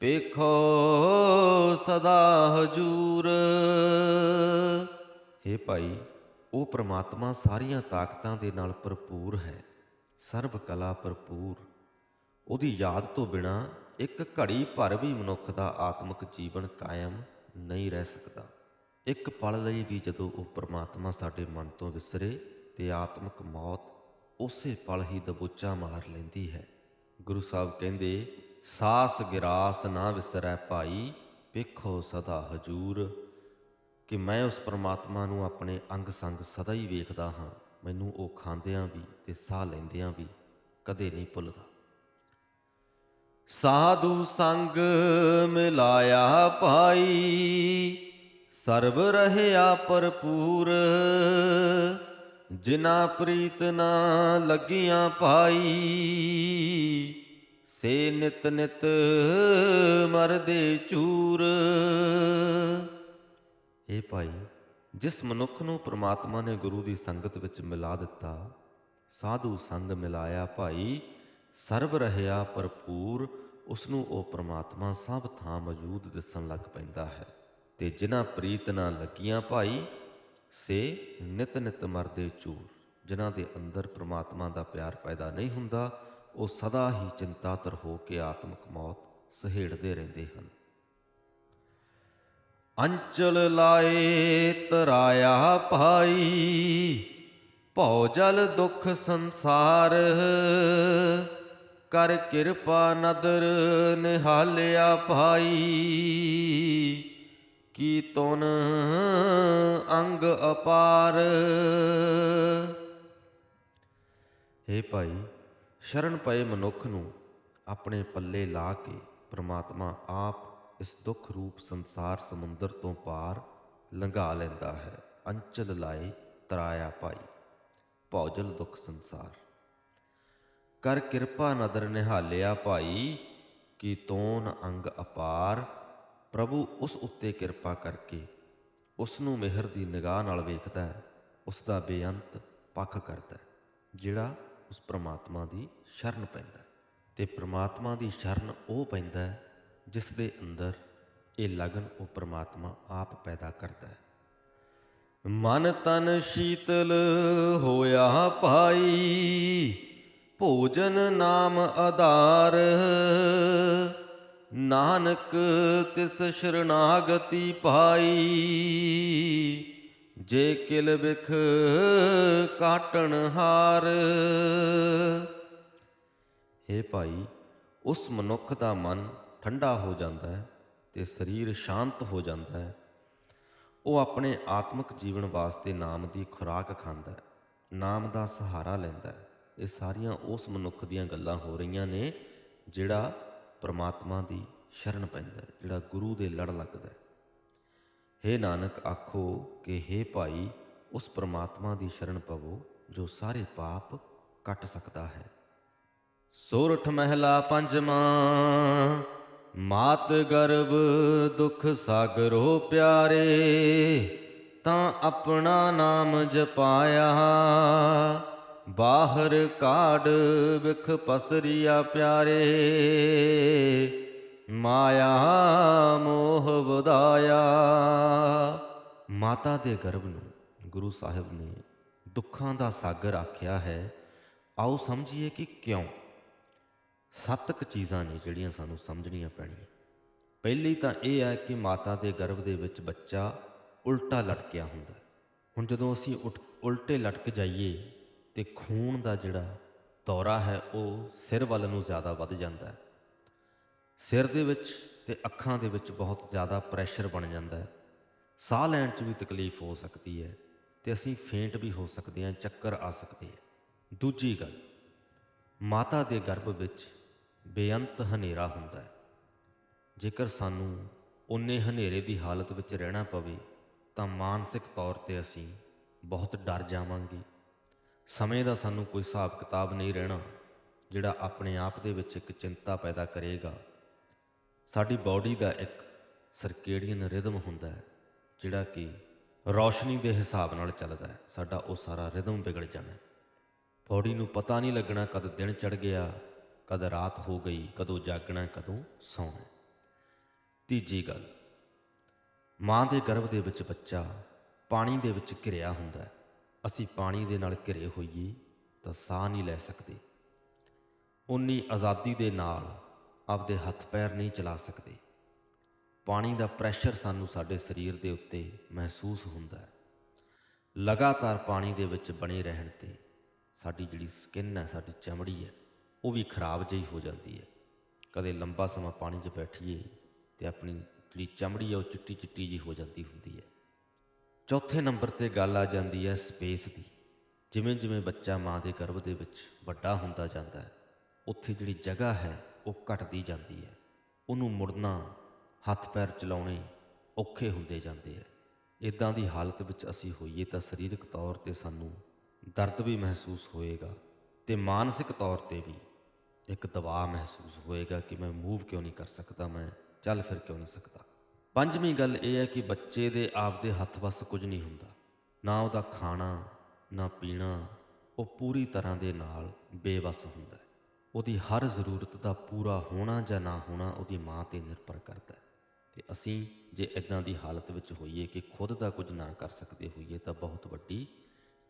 ਪੇਖੋ ਸਦਾ ਹਜੂਰ। हे ਭਾਈ, ਉਹ ਪ੍ਰਮਾਤਮਾ ਸਾਰੀਆਂ ਤਾਕਤਾਂ ਦੇ ਨਾਲ ਭਰਪੂਰ ਹੈ, ਸਰਬ ਕਲਾ ਭਰਪੂਰ। ਉਹਦੀ ਯਾਦ ਤੋਂ ਬਿਨਾ ਇੱਕ ਘੜੀ ਭਰ ਵੀ ਮਨੁੱਖ ਦਾ ਆਤਮਿਕ ਜੀਵਨ ਕਾਇਮ ਨਹੀਂ ਰਹਿ ਸਕਦਾ। ਇੱਕ ਪਲ ਲਈ ਵੀ ਜਦੋਂ ਉਹ ਪ੍ਰਮਾਤਮਾ ਸਾਡੇ ਮਨ ਤੋਂ ਵਿਸਰੇ ਤੇ ਆਤਮਿਕ ਮੌਤ ਉਸੇ ਪਲ ਹੀ ਦਬੋਚਾ ਮਾਰ ਲੈਂਦੀ ਹੈ। ਗੁਰੂ ਸਾਹਿਬ ਕਹਿੰਦੇ, ਸਾਸ ਗਿਰਾਸ ਨਾ ਵਿਸਰੈ ਭਾਈ, ਵੇਖੋ ਸਦਾ ਹਜੂਰ। ਕਿ ਮੈਂ ਉਸ ਪ੍ਰਮਾਤਮਾ ਨੂੰ ਆਪਣੇ ਅੰਗ ਸੰਗ ਸਦਾ ਹੀ ਵੇਖਦਾ ਹਾਂ। ਮੈਨੂੰ ਉਹ ਖਾਂਦਿਆਂ ਵੀ ਤੇ ਸਾਹ ਲੈਂਦਿਆਂ ਵੀ ਕਦੇ ਨਹੀਂ ਭੁੱਲਦਾ। ਸਾਧੂ ਸੰਗ ਮਿਲਾਇਆ ਭਾਈ, ਸਰਬ ਰਹਿਆ ਭਰਪੂਰ। ਜਿਨਾ ਪ੍ਰੀਤ ਨਾ ਲੱਗੀਆਂ ਭਾਈ, ਸੇ ਨਿਤ ਨਿਤ ਮਰਦੇ ਚੂਰ। ਇਹ ਭਾਈ, ਜਿਸ ਮਨੁੱਖ ਨੂੰ ਪ੍ਰਮਾਤਮਾ ਨੇ ਗੁਰੂ ਦੀ ਸੰਗਤ ਵਿੱਚ ਮਿਲਾ ਦਿੱਤਾ, ਸਾਧੂ ਸੰਗ ਮਿਲਾਇਆ ਭਾਈ, ਸਰਬ ਰਹਿਆ ਭਰਪੂਰ ਉਸ ਨੂੰ ਉਹ ਪ੍ਰਮਾਤਮਾ ਸਭ ਥਾਂ ਮੌਜੂਦ ਦਿਸਣ ਲੱਗ ਪੈਂਦਾ ਹੈ। ਤੇ ਜਿਨ੍ਹਾਂ ਪ੍ਰੀਤ ਨਾਲ ਲੱਗੀਆਂ ਭਾਈ ਸੇ ਨਿਤ ਨਿਤ ਮਰਦੇ ਚੂਰ, ਜਿਨ੍ਹਾਂ ਦੇ ਅੰਦਰ ਪ੍ਰਮਾਤਮਾ ਦਾ ਪਿਆਰ ਪੈਦਾ ਨਹੀਂ ਹੁੰਦਾ, ਉਹ ਸਦਾ ਹੀ ਚਿੰਤਾਤਰ ਹੋ ਕੇ ਆਤਮਿਕ ਮੌਤ ਸਹੇੜਦੇ ਰਹਿੰਦੇ ਹਨ। ਅੰਚਲ ਲਾਏ ਤਰਾਇਆ ਭਾਈ ਭਉ ਜਲ ਦੁਖ ਸੰਸਾਰ, ਕਰ ਕਿਰਪਾ ਨਦਰ ਨਿਹਾਲਿਆ ਭਾਈ। ਕੀ ਤੁਨ ਅੰਗ ਅਪਾਰ? हे ਭਾਈ, ਸ਼ਰਨ ਪਏ ਮਨੁੱਖ ਨੂੰ ਆਪਣੇ ਪੱਲੇ ਲਾ ਕੇ ਪ੍ਰਮਾਤਮਾ ਆਪ ਇਸ ਦੁੱਖ ਰੂਪ ਸੰਸਾਰ ਸਮੁੰਦਰ ਤੋਂ ਪਾਰ ਲੰਘਾ ਲੈਂਦਾ ਹੈ। ਅੰਚਲ ਲਾਏ ਤਰਾਇਆ ਭਾਈ, ਭੌਜਲ ਦੁੱਖ ਸੰਸਾਰ। ਕਰ ਕਿਰਪਾ ਨਦਰ ਨਿਹਾਲਿਆ ਭਾਈ, ਕੀ ਤੋਨ ਅੰਗ ਅਪਾਰ ਪ੍ਰਭੂ ਉਸ ਉੱਤੇ ਕਿਰਪਾ ਕਰਕੇ ਉਸ ਨੂੰ ਮਿਹਰ ਦੀ ਨਿਗਾਹ ਨਾਲ ਵੇਖਦਾ ਹੈ ਉਸ ਦਾ ਬੇਅੰਤ ਪੱਖ ਕਰਦਾ ਹੈ, ਜਿਹੜਾ ਉਸ ਪ੍ਰਮਾਤਮਾ ਦੀ ਸ਼ਰਨ ਪੈਂਦਾ ਹੈ। ਤੇ ਪ੍ਰਮਾਤਮਾ ਦੀ ਸ਼ਰਨ ਉਹ ਪੈਂਦਾ ਹੈ ਜਿਸ ਦੇ ਅੰਦਰ ਇਹ ਲਗਨ ਉਹ ਪ੍ਰਮਾਤਮਾ ਆਪ ਪੈਦਾ ਕਰਦਾ ਹੈ। ਮਨ ਤਨ ਸ਼ੀਤਲ ਹੋਇਆ ਭਾਈ, ਭੋਜਨ ਨਾਮ ਆਧਾਰ। ਨਾਨਕ ਤਿਸ ਸ਼ਰਨਾਗਤੀ ਪਾਈ, ਜੇ ਕਿਲ ਵਿਖ ਕਾਟਣ ਹਾਰ। ਹੇ ਭਾਈ, ਉਸ ਮਨੁੱਖ ਦਾ ਮਨ ਠੰਡਾ ਹੋ ਜਾਂਦਾ ਹੈ ਤੇ ਸਰੀਰ ਸ਼ਾਂਤ ਹੋ ਜਾਂਦਾ ਹੈ। ਉਹ ਆਪਣੇ ਆਤਮਿਕ ਜੀਵਨ ਵਾਸਤੇ ਨਾਮ ਦੀ ਖੁਰਾਕ ਖਾਂਦਾ ਹੈ, ਨਾਮ ਦਾ ਸਹਾਰਾ ਲੈਂਦਾ ਹੈ। ਇਹ ਸਾਰੀਆਂ ਉਸ ਮਨੁੱਖ ਦੀਆਂ ਗੱਲਾਂ ਹੋ ਰਹੀਆਂ ਨੇ, ਜਿਹੜਾ ਪਰਮਾਤਮਾ ਦੀ ਸ਼ਰਨ ਪੈਂਦਾ ਜਿਹੜਾ ਗੁਰੂ ਦੇ ਲੜ ਲੱਗਦਾ ਹੈ। ਹੇ ਨਾਨਕ, ਆਖੋ ਕਿ ਹੇ ਭਾਈ, ਉਸ ਪਰਮਾਤਮਾ ਦੀ ਸ਼ਰਨ ਪਵੋ, ਜੋ ਸਾਰੇ ਪਾਪ ਕੱਟ ਸਕਦਾ ਹੈ। ਸੋਰਠ ਮਹਿਲਾ ਪੰਜਵਾਂ, ਮਾਤ ਗਰਭ ਦੁਖ ਸਾਗਰੋ ਪਿਆਰੇ, ਤਾਂ ਆਪਣਾ ਨਾਮ ਜਪਾਇਆ। ਬਾਹਰ ਕਾੜ ਵਿਖ ਪਸਰੀਆ ਪਿਆਰੇ, ਮਾਇਆ ਮੋਹ ਵਧਾਇਆ। ਮਾਤਾ ਦੇ ਗਰਭ ਨੂੰ ਗੁਰੂ ਸਾਹਿਬ ਨੇ ਦੁੱਖਾਂ ਦਾ ਸਾਗਰ ਆਖਿਆ ਹੈ, ਆਓ ਸਮਝੀਏ ਕਿ ਕਿਉਂ? ਸੱਤ ਕੁ ਚੀਜ਼ਾਂ ਨੇ ਜਿਹੜੀਆਂ ਸਾਨੂੰ ਸਮਝਣੀਆਂ ਪੈਣੀਆਂ। ਪਹਿਲੀ ਤਾਂ ਇਹ ਹੈ ਕਿ ਮਾਤਾ ਦੇ ਗਰਭ ਦੇ ਵਿੱਚ ਬੱਚਾ ਉਲਟਾ ਲਟਕਿਆ ਹੁੰਦਾ। ਹੁਣ ਜਦੋਂ ਅਸੀਂ ਉਟ- ਉਲਟੇ ਲਟਕ ਜਾਈਏ ਤੇ ਖੂਨ ਦਾ ਜਿਹੜਾ ਦੌਰਾ ਹੈ, ਉਹ ਸਿਰ ਵੱਲ ਨੂੰ ਜ਼ਿਆਦਾ ਵੱਧ ਜਾਂਦਾ ਹੈ। ਸਿਰ ਦੇ ਵਿੱਚ ਤੇ ਅੱਖਾਂ ਦੇ ਵਿੱਚ ਬਹੁਤ ਜ਼ਿਆਦਾ ਪ੍ਰੈਸ਼ਰ ਬਣ ਜਾਂਦਾ ਹੈ। ਸਾਹ ਲੈਣ 'ਚ ਵੀ ਤਕਲੀਫ ਹੋ ਸਕਦੀ ਹੈ ਤੇ ਅਸੀਂ ਫੇਂਟ ਵੀ ਹੋ ਸਕਦੇ ਹਾਂ, ਚੱਕਰ ਆ ਸਕਦੇ ਹੈ। ਦੂਜੀ ਗੱਲ, ਮਾਤਾ ਦੇ ਗਰਭ ਵਿੱਚ ਬੇਅੰਤ ਹਨੇਰਾ ਹੁੰਦਾ ਹੈ। ਜੇਕਰ ਸਾਨੂੰ ਉਨੇ ਹਨੇਰੇ ਦੀ ਹਾਲਤ ਵਿੱਚ ਰਹਿਣਾ ਪਵੇ, ਤਾਂ ਮਾਨਸਿਕ ਤੌਰ ਤੇ ਅਸੀਂ ਬਹੁਤ ਡਰ ਜਾਵਾਂਗੇ। ਸਮੇਂ ਦਾ ਸਾਨੂੰ ਕੋਈ ਹਿਸਾਬ ਕਿਤਾਬ ਨਹੀਂ ਰਹਿਣਾ, ਜਿਹੜਾ ਆਪਣੇ ਆਪ ਦੇ ਵਿੱਚ ਇੱਕ ਚਿੰਤਾ ਪੈਦਾ ਕਰੇਗਾ। ਸਾਡੀ ਬਾਡੀ ਦਾ ਇੱਕ ਸਰਕੇਡੀਅਨ ਰਿਦਮ ਹੁੰਦਾ ਹੈ, ਜਿਹੜਾ ਕਿ ਰੌਸ਼ਨੀ ਦੇ ਹਿਸਾਬ ਨਾਲ ਚੱਲਦਾ ਹੈ। ਸਾਡਾ ਉਹ ਸਾਰਾ ਰਿਦਮ ਵਿਗੜ ਜਾਣਾ ਹੈ। ਬਾਡੀ ਨੂੰ ਪਤਾ ਨਹੀਂ ਲੱਗਣਾ ਕਦ ਦਿਨ ਚੜ ਗਿਆ, ਕਦ ਰਾਤ ਹੋ ਗਈ, ਕਦੋਂ ਜਾਗਣਾ, ਕਦੋਂ ਸੌਣਾ ਤੀਜੀ ਗੱਲ, ਮਾਂ ਦੇ ਗਰਭ ਦੇ ਵਿੱਚ ਬੱਚਾ ਪਾਣੀ ਦੇ ਵਿੱਚ ਘਿਰਿਆ ਹੁੰਦਾ ਹੈ। ਅਸੀਂ ਪਾਣੀ ਦੇ ਨਾਲ ਘਿਰੇ ਹੋਈਏ ਤਾਂ ਸਾਹ ਨਹੀਂ ਲੈ ਸਕਦੇ। ਉਨੀ ਆਜ਼ਾਦੀ ਦੇ ਨਾਲ ਆਪਦੇ ਹੱਥ ਪੈਰ ਨਹੀਂ ਚਲਾ ਸਕਦੇ। ਪਾਣੀ ਦਾ ਪ੍ਰੈਸ਼ਰ ਸਾਨੂੰ ਸਾਡੇ ਸਰੀਰ ਦੇ ਉੱਤੇ ਮਹਿਸੂਸ ਹੁੰਦਾ ਹੈ। ਲਗਾਤਾਰ ਪਾਣੀ ਦੇ ਵਿੱਚ ਬਣੇ ਰਹਿਣ ਤੇ ਸਾਡੀ ਜਿਹੜੀ ਸਕਿਨ ਹੈ, ਸਾਡੀ ਚਮੜੀ ਹੈ, ਉਹ ਵੀ ਖਰਾਬ ਜਿਹੀ ਹੋ ਜਾਂਦੀ ਹੈ। ਕਦੇ ਲੰਬਾ ਸਮਾਂ ਪਾਣੀ 'ਚ ਬੈਠੀਏ ਤੇ ਆਪਣੀ ਜਿਹੜੀ ਚਮੜੀ ਹੈ, ਉਹ ਚਿੱਟੀ ਚਿੱਟੀ ਜੀ ਹੋ ਜਾਂਦੀ ਹੁੰਦੀ ਹੈ। ਚੌਥੇ ਨੰਬਰ ਤੇ ਗੱਲ ਆ ਜਾਂਦੀ ਹੈ ਸਪੇਸ ਦੀ। ਜਿਵੇਂ ਜਿਵੇਂ ਬੱਚਾ ਮਾਂ ਦੇ ਗਰਭ ਦੇ ਵਿੱਚ ਵੱਡਾ ਹੁੰਦਾ ਜਾਂਦਾ ਹੈ, ਉੱਥੇ ਜਿਹੜੀ ਜਗ੍ਹਾ ਹੈ, ਉਹ ਘਟਦੀ ਜਾਂਦੀ ਹੈ। ਉਹਨੂੰ ਮੁੜਨਾ, ਹੱਥ ਪੈਰ ਚਲਾਉਣੇ ਔਖੇ ਹੁੰਦੇ ਜਾਂਦੇ ਹੈ ਇਦਾਂ ਦੀ ਹਾਲਤ ਵਿੱਚ ਅਸੀਂ ਹੋਈਏ ਤਾਂ ਸਰੀਰਕ ਤੌਰ ਤੇ ਸਾਨੂੰ ਦਰਦ ਵੀ ਮਹਿਸੂਸ ਹੋਏਗਾ ਤੇ ਮਾਨਸਿਕ ਤੌਰ ਤੇ ਵੀ ਇੱਕ ਦਬਾਅ ਮਹਿਸੂਸ ਹੋਏਗਾ ਕਿ ਮੈਂ ਮੂਵ ਕਿਉਂ ਨਹੀਂ ਕਰ ਸਕਦਾ, ਮੈਂ ਚੱਲ ਫਿਰ ਕਿਉਂ ਨਹੀਂ ਸਕਦਾ। ਪੰਜਵੀਂ ਗੱਲ ਇਹ ਹੈ ਕਿ ਬੱਚੇ ਦੇ ਆਪਦੇ ਹੱਥ ਵੱਸ ਕੁਝ ਨਹੀਂ ਹੁੰਦਾ। ਨਾ ਉਹਦਾ ਖਾਣਾ, ਨਾ ਪੀਣਾ, ਉਹ ਪੂਰੀ ਤਰ੍ਹਾਂ ਦੇ ਨਾਲ ਬੇਵਸ ਹੁੰਦਾ ਹੈ। ਉਹਦੀ ਹਰ ਜ਼ਰੂਰਤ ਦਾ ਪੂਰਾ ਹੋਣਾ ਜਾਂ ਨਾ ਹੋਣਾ ਉਹਦੀ ਮਾਂ ਤੇ ਨਿਰਭਰ ਕਰਦਾ ਹੈ। ਤੇ ਅਸੀਂ ਜੇ ਇਦਾਂ ਦੀ ਹਾਲਤ ਵਿੱਚ ਹੋਈਏ ਕਿ ਖੁਦ ਦਾ ਕੁਝ ਨਾ ਕਰ ਸਕਦੇ ਹੋਈਏ ਤਾਂ ਬਹੁਤ ਵੱਡੀ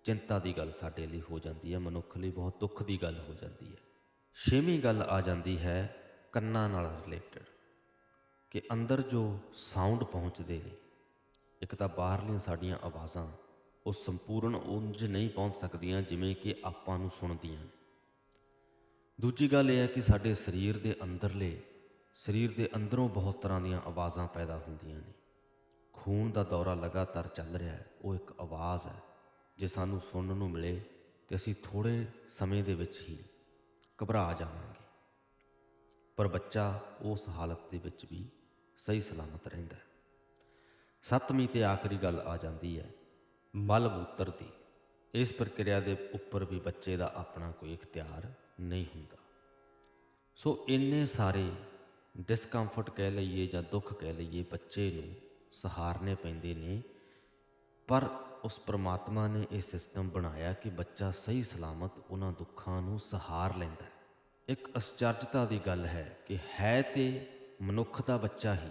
ਚਿੰਤਾ ਦੀ ਗੱਲ ਸਾਡੇ ਲਈ ਹੋ ਜਾਂਦੀ ਹੈ, ਮਨੁੱਖ ਲਈ ਬਹੁਤ ਦੁੱਖ ਦੀ ਗੱਲ ਹੋ ਜਾਂਦੀ ਹੈ। ਛੇਵੀਂ ਗੱਲ ਆ ਜਾਂਦੀ ਹੈ ਕੰਨਾਂ ਨਾਲ ਰਿਲੇਟਡ ਕਿ ਅੰਦਰ ਜੋ ਸਾਊਂਡ ਪਹੁੰਚਦੇ ਨੇ, ਇੱਕ ਤਾਂ ਬਾਹਰਲੀਆਂ ਸਾਡੀਆਂ ਆਵਾਜ਼ਾਂ, ਉਹ ਸੰਪੂਰਨ ਉਂਝ ਨਹੀਂ ਪਹੁੰਚ ਸਕਦੀਆਂ ਜਿਵੇਂ ਕਿ ਆਪਾਂ ਨੂੰ ਸੁਣਦੀਆਂ ਨੇ। ਦੂਜੀ ਗੱਲ ਇਹ ਹੈ ਕਿ ਸਾਡੇ ਸਰੀਰ ਦੇ ਅੰਦਰਲੇ, ਸਰੀਰ ਦੇ ਅੰਦਰੋਂ ਬਹੁਤ ਤਰ੍ਹਾਂ ਦੀਆਂ ਆਵਾਜ਼ਾਂ ਪੈਦਾ ਹੁੰਦੀਆਂ ਨੇ। ਖੂਨ ਦਾ ਦੌਰਾ ਲਗਾਤਾਰ ਚੱਲ ਰਿਹਾ ਹੈ, ਉਹ ਇੱਕ ਆਵਾਜ਼ ਹੈ, ਜੇ ਸਾਨੂੰ ਸੁਣਨ ਨੂੰ ਮਿਲੇ ਤੇ ਅਸੀਂ ਥੋੜੇ ਸਮੇਂ ਦੇ ਵਿੱਚ ਹੀ ਘਬਰਾ ਜਾਵਾਂਗੇ। ਪਰ ਬੱਚਾ ਉਸ ਹਾਲਤ ਦੇ ਵਿੱਚ ਵੀ ਸਹੀ ਸਲਾਮਤ ਰਹਿੰਦਾ ਹੈ। ਸੱਤਵੀਂ ਤੇ ਆਖਰੀ ਗੱਲ ਆ ਜਾਂਦੀ ਹੈ, ਮਲ ਮੂਤਰ ਦੀ। ਇਸ ਪ੍ਰਕਿਰਿਆ ਦੇ ਉੱਪਰ ਵੀ ਬੱਚੇ ਦਾ ਆਪਣਾ ਕੋਈ ਇਖਤਿਆਰ ਨਹੀਂ ਹੁੰਦਾ। ਸੋ ਇੰਨੇ ਸਾਰੇ ਡਿਸਕੰਫਰਟ ਕਹਿ ਲਈਏ ਜਾਂ ਦੁੱਖ ਕਹਿ ਲਈਏ ਬੱਚੇ ਨੂੰ ਸਹਾਰਨੇ ਪੈਂਦੇ ਨੇ, ਪਰ ਉਸ ਪ੍ਰਮਾਤਮਾ ਨੇ ਇਹ ਸਿਸਟਮ ਬਣਾਇਆ ਕਿ ਬੱਚਾ ਸਹੀ ਸਲਾਮਤ ਉਹਨਾਂ ਦੁੱਖਾਂ ਨੂੰ ਸਹਾਰ ਲੈਂਦਾ ਹੈ। ਇੱਕ ਅਸਚਰਜਤਾ ਦੀ ਗੱਲ ਹੈ ਕਿ ਹੈ ਤੇ ਮਨੁੱਖ ਦਾ ਬੱਚਾ ਹੀ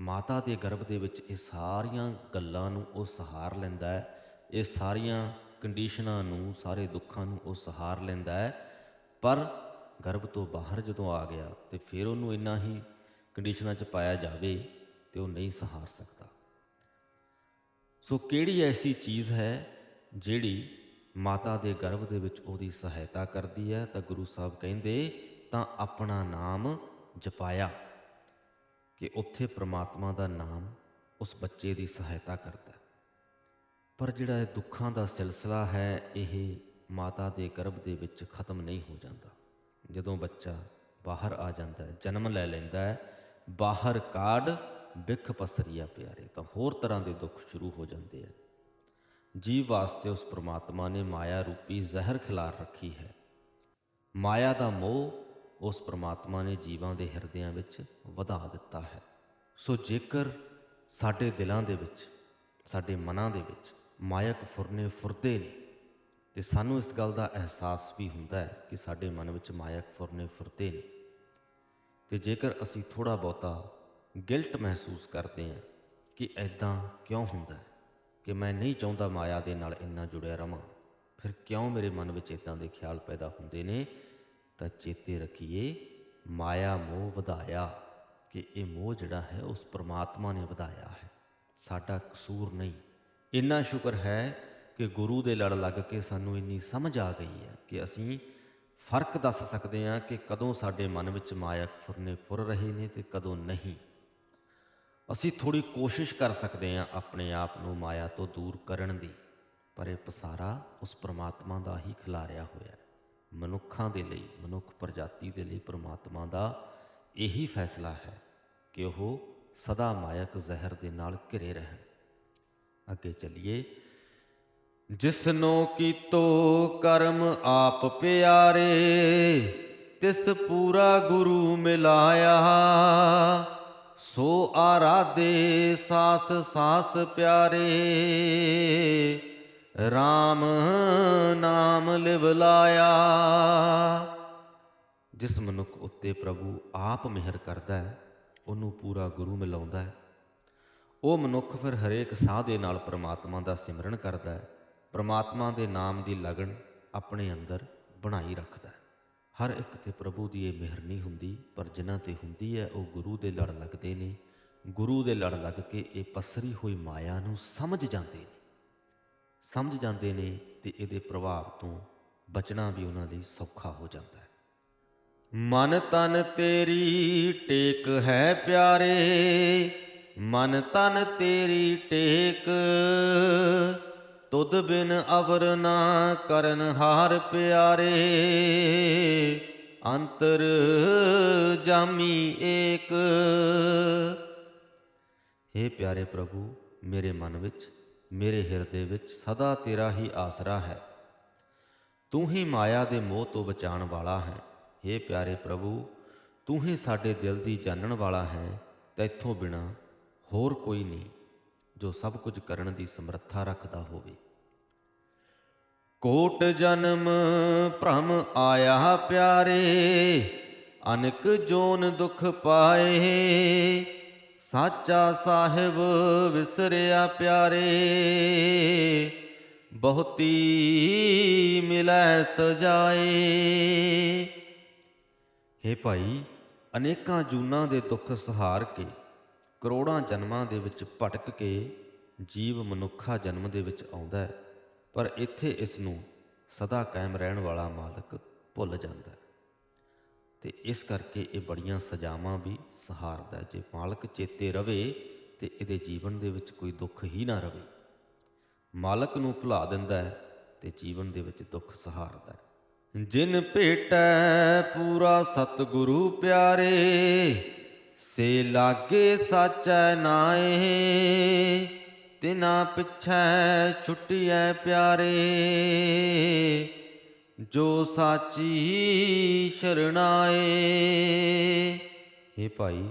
ਮਾਤਾ ਦੇ ਗਰਭ ਦੇ ਵਿੱਚ ਇਹ ਸਾਰੀਆਂ ਗੱਲਾਂ ਨੂੰ ਉਹ ਸਹਾਰ ਲੈਂਦਾ ਹੈ, ਇਹ ਸਾਰੀਆਂ ਕੰਡੀਸ਼ਨਾਂ ਨੂੰ, ਸਾਰੇ ਦੁੱਖਾਂ ਨੂੰ ਉਹ ਸਹਾਰ ਲੈਂਦਾ ਹੈ। ਪਰ ਗਰਭ ਤੋਂ ਬਾਹਰ ਜਦੋਂ ਆ ਗਿਆ ਤੇ ਫਿਰ ਉਹਨੂੰ ਇੰਨਾ ਹੀ ਕੰਡੀਸ਼ਨਾਂ 'ਚ ਪਾਇਆ ਜਾਵੇ ਤੇ ਉਹ ਨਹੀਂ ਸਹਾਰ ਸਕਦਾ। ਸੋ ਕਿਹੜੀ ਐਸੀ ਚੀਜ਼ ਹੈ ਜਿਹੜੀ ਮਾਤਾ ਦੇ ਗਰਭ ਦੇ ਵਿੱਚ ਉਹਦੀ ਸਹਾਇਤਾ ਕਰਦੀ ਹੈ? ਤਾਂ ਗੁਰੂ ਸਾਹਿਬ ਕਹਿੰਦੇ, ਤਾਂ ਆਪਣਾ ਨਾਮ ਜਪਾਇਆ। ਕਿ ਉੱਥੇ ਪ੍ਰਮਾਤਮਾ ਦਾ ਨਾਮ ਉਸ ਬੱਚੇ ਦੀ ਸਹਾਇਤਾ ਕਰਦਾ ਪਰ ਜਿਹੜਾ ਇਹ ਦੁੱਖਾਂ ਦਾ ਸਿਲਸਿਲਾ ਹੈ, ਇਹ ਮਾਤਾ ਦੇ ਗਰਭ ਦੇ ਵਿੱਚ ਖਤਮ ਨਹੀਂ ਹੋ ਜਾਂਦਾ। ਜਦੋਂ ਬੱਚਾ ਬਾਹਰ ਆ ਜਾਂਦਾ ਹੈ, ਜਨਮ ਲੈ ਲੈਂਦਾ ਹੈ, ਬਾਹਰ ਕਾਢ ਬਿਖ ਪਸਰੀਆ ਪਿਆਰੇ, ਤਾਂ ਹੋਰ ਤਰ੍ਹਾਂ ਦੇ ਦੁੱਖ ਸ਼ੁਰੂ ਹੋ ਜਾਂਦੇ ਆ। ਜੀਵ ਵਾਸਤੇ ਉਸ ਪ੍ਰਮਾਤਮਾ ਨੇ ਮਾਇਆ ਰੂਪੀ ਜ਼ਹਿਰ ਖਿਲਾਰ ਰੱਖੀ ਹੈ। ਮਾਇਆ ਦਾ ਮੋਹ ਉਸ ਪ੍ਰਮਾਤਮਾ ਨੇ ਜੀਵਾਂ ਦੇ ਹਿਰਦਿਆਂ ਵਿੱਚ ਵਧਾ ਦਿੱਤਾ ਹੈ। ਸੋ ਜੇਕਰ ਸਾਡੇ ਦਿਲਾਂ ਦੇ ਵਿੱਚ, ਸਾਡੇ ਮਨਾਂ ਦੇ ਵਿੱਚ ਮਾਇਕ ਫੁਰਨੇ ਫੁਰਦੇ ਨੇ, ਤੇ ਸਾਨੂੰ ਇਸ ਗੱਲ ਦਾ ਅਹਿਸਾਸ ਵੀ ਹੁੰਦਾ ਹੈ ਕਿ ਸਾਡੇ ਮਨ ਵਿੱਚ ਮਾਇਕ ਫੁਰਨੇ ਫੁਰਦੇ ਨੇ। ਤੇ ਜੇਕਰ ਅਸੀਂ ਥੋੜਾ ਬਹੁਤਾ ਗਿਲਟ ਮਹਿਸੂਸ ਕਰਦੇ ਹਾਂ ਕਿ ਐਦਾਂ ਕਿਉਂ ਹੁੰਦਾ ਹੈ ਕਿ ਮੈਂ ਨਹੀਂ ਚਾਹੁੰਦਾ ਮਾਇਆ ਦੇ ਨਾਲ ਇੰਨਾ ਜੁੜਿਆ ਰਵਾਂ ਫਿਰ ਕਿਉਂ ਮੇਰੇ ਮਨ ਵਿੱਚ ਇਦਾਂ ਦੇ ਖਿਆਲ ਪੈਦਾ ਹੁੰਦੇ ਨੇ ਤਾਂ ਚੇਤੇ ਰੱਖੀਏ, ਮਾਇਆ ਮੋਹ ਵਧਾਇਆ ਕਿ ਇਹ ਮੋਹ ਜਿਹੜਾ ਹੈ ਉਸ ਪ੍ਰਮਾਤਮਾ ਨੇ ਵਧਾਇਆ ਹੈ। ਸਾਡਾ ਕਸੂਰ ਨਹੀਂ। ਇੰਨਾ ਸ਼ੁਕਰ ਹੈ ਕਿ ਗੁਰੂ ਦੇ ਲੜ ਲੱਗ ਕੇ ਸਾਨੂੰ ਇੰਨੀ ਸਮਝ ਆ ਗਈ ਹੈ ਕਿ ਅਸੀਂ ਫ਼ਰਕ ਦੱਸ ਸਕਦੇ ਹਾਂ ਕਿ ਕਦੋਂ ਸਾਡੇ ਮਨ ਵਿੱਚ ਮਾਇਆ ਫੁਰਨੇ ਫੁਰ ਰਹੇ ਨੇ ਤੇ ਕਦੋਂ ਨਹੀਂ। ਅਸੀਂ ਥੋੜੀ ਕੋਸ਼ਿਸ਼ ਕਰ ਸਕਦੇ ਹਾਂ ਆਪਣੇ ਆਪ ਨੂੰ ਮਾਇਆ ਤੋਂ ਦੂਰ ਕਰਨ ਦੀ, ਪਰ ਇਹ ਪਸਾਰਾ ਉਸ ਪ੍ਰਮਾਤਮਾ ਦਾ ਹੀ ਖਿਲਾਰਿਆ ਹੋਇਆ ਹੈ। ਮਨੁੱਖਾਂ ਦੇ ਲਈ, ਮਨੁੱਖ ਪ੍ਰਜਾਤੀ ਦੇ ਲਈ ਪ੍ਰਮਾਤਮਾ ਦਾ ਇਹੀ ਫੈਸਲਾ ਹੈ ਕਿ ਉਹ ਸਦਾ ਮਾਇਕ ਜ਼ਹਿਰ ਦੇ ਨਾਲ ਘਿਰੇ ਰਹਿਣ। ਅੱਗੇ ਚੱਲੀਏ। ਜਿਸਨੋ ਕੀਤੋ ਕਰਮ ਆਪ ਪਿਆਰੇ, ਤਿਸ ਪੂਰਾ ਗੁਰੂ ਮਿਲਾਇਆ। ਸੋ ਆਰਾਧੇ ਸਾਸ ਸਾਸ ਪਿਆਰੇ। RAM ਨਾਮ ਲਿਵ ਲਾਇਆ। ਜਿਸ ਮਨੁੱਖ ਉੱਤੇ ਪ੍ਰਭੂ ਆਪ ਮਿਹਰ ਕਰਦਾ ਹੈ, ਉਹਨੂੰ ਪੂਰਾ ਗੁਰੂ ਮਿਲਾਉਂਦਾ ਹੈ। ਉਹ ਮਨੁੱਖ ਫਿਰ ਹਰੇਕ ਸਾਹ ਦੇ ਨਾਲ ਪ੍ਰਮਾਤਮਾ ਦਾ ਸਿਮਰਨ ਕਰਦਾ ਹੈ। ਪ੍ਰਮਾਤਮਾ ਦੇ ਨਾਮ ਦੀ ਲਗਨ ਆਪਣੇ ਅੰਦਰ ਬਣਾਈ ਰੱਖਦਾ ਹੈ। ਹਰ ਇੱਕ ਤੇ ਪ੍ਰਭੂ ਦੀ ਇਹ ਮਿਹਰ ਨਹੀਂ ਹੁੰਦੀ, ਪਰ ਜਿਨ੍ਹਾਂ ਤੇ ਹੁੰਦੀ ਹੈ, ਉਹ ਗੁਰੂ ਦੇ ਲੜ ਲੱਗਦੇ ਨੇ। ਗੁਰੂ ਦੇ ਲੜ ਲੱਗ ਕੇ ਇਹ ਪਸਰੀ ਹੋਈ ਮਾਇਆ ਨੂੰ ਸਮਝ ਜਾਂਦੇ ਨੇ। ਸਮਝ ਜਾਂਦੇ ਨੇ ਤੇ ਇਹਦੇ ਪ੍ਰਭਾਵ ਤੋਂ ਬਚਣਾ ਵੀ ਉਹਨਾਂ ਲਈ ਸੌਖਾ ਹੋ ਜਾਂਦਾ ਹੈ। ਮਨ ਤਨ ਤੇਰੀ ਟੇਕ ਹੈ ਪਿਆਰੇ, ਮਨ ਤਨ ਤੇਰੀ ਟੇਕ, ਤੁਧ ਬਿਨ ਅਵਰ ਨਾ ਕਰਨ ਹਾਰ ਪਿਆਰੇ। ਅੰਤਰ ਜਾਮੀ ਏਕ। हे ਪਿਆਰੇ ਪ੍ਰਭੂ, ਮੇਰੇ ਮਨ ਵਿੱਚ ਮੇਰੇ ਹਿਰਦੇ ਵਿੱਚ ਸਦਾ ਤੇਰਾ ਹੀ ਆਸਰਾ ਹੈ। ਤੂੰ ਹੀ ਮਾਇਆ ਦੇ ਮੋਹ ਤੋਂ ਬਚਾਉਣ ਵਾਲਾ ਹੈ। हे ਪਿਆਰੇ ਪ੍ਰਭੂ, ਤੂੰ ਹੀ ਸਾਡੇ ਦਿਲ ਦੀ ਜਾਣਨ ਵਾਲਾ ਹੈ। ਤੈਥੋਂ ਬਿਨਾ ਹੋਰ ਕੋਈ ਨਹੀਂ ਜੋ ਸਭ ਕੁਝ ਕਰਨ ਦੀ ਸਮਰੱਥਾ ਰੱਖਦਾ ਹੋਵੇ। ਕੋਟ ਜਨਮ ਭ੍ਰਮ ਆਇਆ ਪਿਆਰੇ, ਅਨਕ ਜੋਨ ਦੁਖ ਪਾਏ। ਸਾਚਾ ਸਾਹਿਬ ਵਿਸਰਿਆ ਪਿਆਰੇ, ਬਹੁਤੀ ਮਿਲੈ ਸਜਾਏ। ਹੇ ਭਾਈ, ਅਨੇਕਾਂ ਜੂਨਾਂ ਦੇ ਦੁੱਖ ਸਹਾਰ ਕੇ, ਕਰੋੜਾਂ ਜਨਮਾਂ ਦੇ ਵਿੱਚ ਭਟਕ ਕੇ ਜੀਵ ਮਨੁੱਖਾ ਜਨਮ ਦੇ ਵਿੱਚ ਆਉਂਦਾ ਹੈ, ਪਰ ਇੱਥੇ ਇਸ ਨੂੰ ਸਦਾ ਕਾਇਮ ਰਹਿਣ ਵਾਲਾ ਮਾਲਕ ਭੁੱਲ ਜਾਂਦਾ ਹੈ। ਤੇ ਇਸ ਕਰਕੇ ਇਹ ਬੜੀਆਂ ਸਜ਼ਾਵਾਂ ਵੀ ਸਹਾਰਦਾ ਜੇ ਮਾਲਕ ਚੇਤੇ ਰਵੇ ਤੇ ਇਹਦੇ ਜੀਵਨ ਦੇ ਵਿੱਚ ਕੋਈ ਦੁੱਖ ਹੀ ਨਾ ਰਵੇ। ਮਾਲਕ ਨੂੰ ਭੁਲਾ ਦਿੰਦਾ ਹੈ ਤੇ ਜੀਵਨ ਦੇ ਵਿੱਚ ਦੁੱਖ ਸਹਾਰਦਾ ਹੈ। ਜਿਨ ਭੇਟੈ ਪੂਰਾ ਸਤਿਗੁਰੂ ਪਿਆਰੇ, ਸੇ ਲਾਗੇ ਸਾਚੈ ਨਾਏ ਤਿਨਾ ਪਿਛੈ ਛੁੱਟਿਐ ਪਿਆਰੇ। ਜੋ ਸਾਚੀ ਸ਼ਰਣਾਏ। हे ਭਾਈ,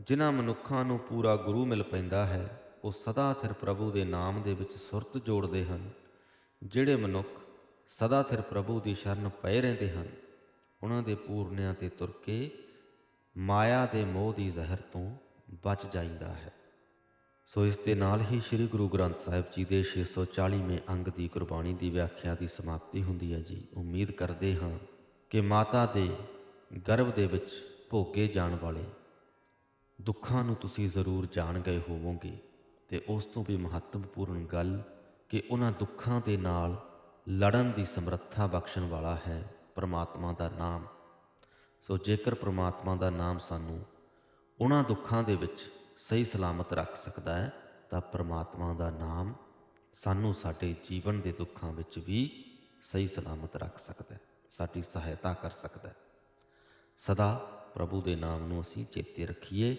ਜਿਨ੍ਹਾਂ ਮਨੁੱਖਾਂ ਨੂੰ ਪੂਰਾ ਗੁਰੂ ਮਿਲ ਪੈਂਦਾ ਹੈ, ਉਹ ਸਦਾ ਥਿਰ ਪ੍ਰਭੂ ਦੇ ਨਾਮ ਦੇ ਵਿੱਚ ਸੁਰਤ ਜੋੜਦੇ ਹਨ। ਜਿਹੜੇ ਮਨੁੱਖ ਸਦਾ ਥਿਰ ਪ੍ਰਭੂ ਦੀ ਸ਼ਰਨ ਪਏ ਰਹਿੰਦੇ ਹਨ, ਉਹਨਾਂ ਦੇ ਪੂਰਨਿਆਂ ਤੇ ਤੁਰ ਕੇ ਮਾਇਆ ਦੇ ਮੋਹ ਦੀ ਜ਼ਹਿਰ ਤੋਂ ਬਚ ਜਾਂਦਾ ਹੈ। ਸੋ ਇਸ ਦੇ ਨਾਲ ਹੀ ਸ੍ਰੀ ਗੁਰੂ ਗ੍ਰੰਥ ਸਾਹਿਬ ਜੀ ਦੇ 640ਵੇਂ ਅੰਗ ਦੀ ਗੁਰਬਾਣੀ ਦੀ ਵਿਆਖਿਆ ਦੀ ਸਮਾਪਤੀ ਹੁੰਦੀ ਹੈ ਜੀ। ਉਮੀਦ ਕਰਦੇ ਹਾਂ ਕਿ ਮਾਤਾ ਦੇ ਗਰਭ ਦੇ ਵਿੱਚ ਭੋਗੇ ਜਾਣ ਵਾਲੇ ਦੁੱਖਾਂ ਨੂੰ ਤੁਸੀਂ ਜ਼ਰੂਰ ਜਾਣ ਗਏ ਹੋਵੋਗੇ ਤੇ ਉਸ ਤੋਂ ਵੀ ਮਹੱਤਵਪੂਰਨ ਗੱਲ ਕਿ ਉਹਨਾਂ ਦੁੱਖਾਂ ਦੇ ਨਾਲ ਲੜਨ ਦੀ ਸਮਰੱਥਾ ਬਖਸ਼ਣ ਵਾਲਾ ਹੈ ਪ੍ਰਮਾਤਮਾ ਦਾ ਨਾਮ। ਸੋ ਜੇਕਰ ਪ੍ਰਮਾਤਮਾ ਦਾ ਨਾਮ ਸਾਨੂੰ ਉਹਨਾਂ ਦੁੱਖਾਂ ਦੇ ਵਿੱਚ ਸਹੀ ਸਲਾਮਤ ਰੱਖ ਸਕਦਾ ਹੈ, ਤਾਂ ਪ੍ਰਮਾਤਮਾ ਦਾ ਨਾਮ ਸਾਨੂੰ ਸਾਡੇ ਜੀਵਨ ਦੇ ਦੁੱਖਾਂ ਵਿੱਚ ਵੀ ਸਹੀ ਸਲਾਮਤ ਰੱਖ ਸਕਦਾ ਹੈ, ਸਾਡੀ ਸਹਾਇਤਾ ਕਰ ਸਕਦਾ ਹੈ। ਸਦਾ ਪ੍ਰਭੂ ਦੇ ਨਾਮ ਨੂੰ ਅਸੀਂ ਚੇਤੇ ਰੱਖੀਏ।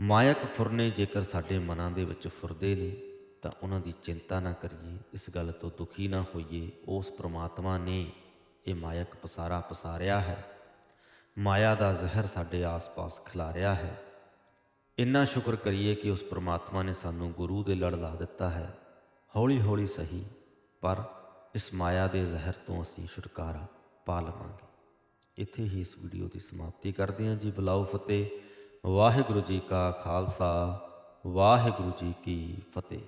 ਮਾਇਕ ਫੁਰਨੇ ਜੇਕਰ ਸਾਡੇ ਮਨਾਂ ਦੇ ਵਿੱਚ ਫੁਰਦੇ ਨੇ, ਤਾਂ ਉਹਨਾਂ ਦੀ ਚਿੰਤਾ ਨਾ ਕਰੀਏ, ਇਸ ਗੱਲ ਤੋਂ ਦੁਖੀ ਨਾ ਹੋਈਏ। ਉਸ ਪ੍ਰਮਾਤਮਾ ਨੇ ਇਹ ਮਾਇਕ ਪਸਾਰਾ ਪਸਾਰਿਆ ਹੈ। ਮਾਇਆ ਦਾ ਜ਼ਹਿਰ ਸਾਡੇ ਆਸ-ਪਾਸ ਖਿਲਾਰਿਆ ਹੈ। ਇੰਨਾ ਸ਼ੁਕਰ ਕਰੀਏ ਕਿ ਉਸ ਪ੍ਰਮਾਤਮਾ ਨੇ ਸਾਨੂੰ ਗੁਰੂ ਦੇ ਲੜ ਲਾ ਦਿੱਤਾ ਹੈ। ਹੌਲੀ-ਹੌਲੀ ਸਹੀ, ਪਰ ਇਸ ਮਾਇਆ ਦੇ ਜ਼ਹਿਰ ਤੋਂ ਅਸੀਂ ਛੁਟਕਾਰਾ ਪਾ ਲਵਾਂਗੇ। ਇੱਥੇ ਹੀ ਇਸ ਵੀਡੀਓ ਦੀ ਸਮਾਪਤੀ ਕਰਦੇ ਹਾਂ ਜੀ। ਬਲਾਉ ਫਤਿਹ। ਵਾਹਿਗੁਰੂ ਜੀ ਕਾ ਖਾਲਸਾ। ਵਾਹਿਗੁਰੂ ਜੀ ਕੀ ਫਤਿਹ।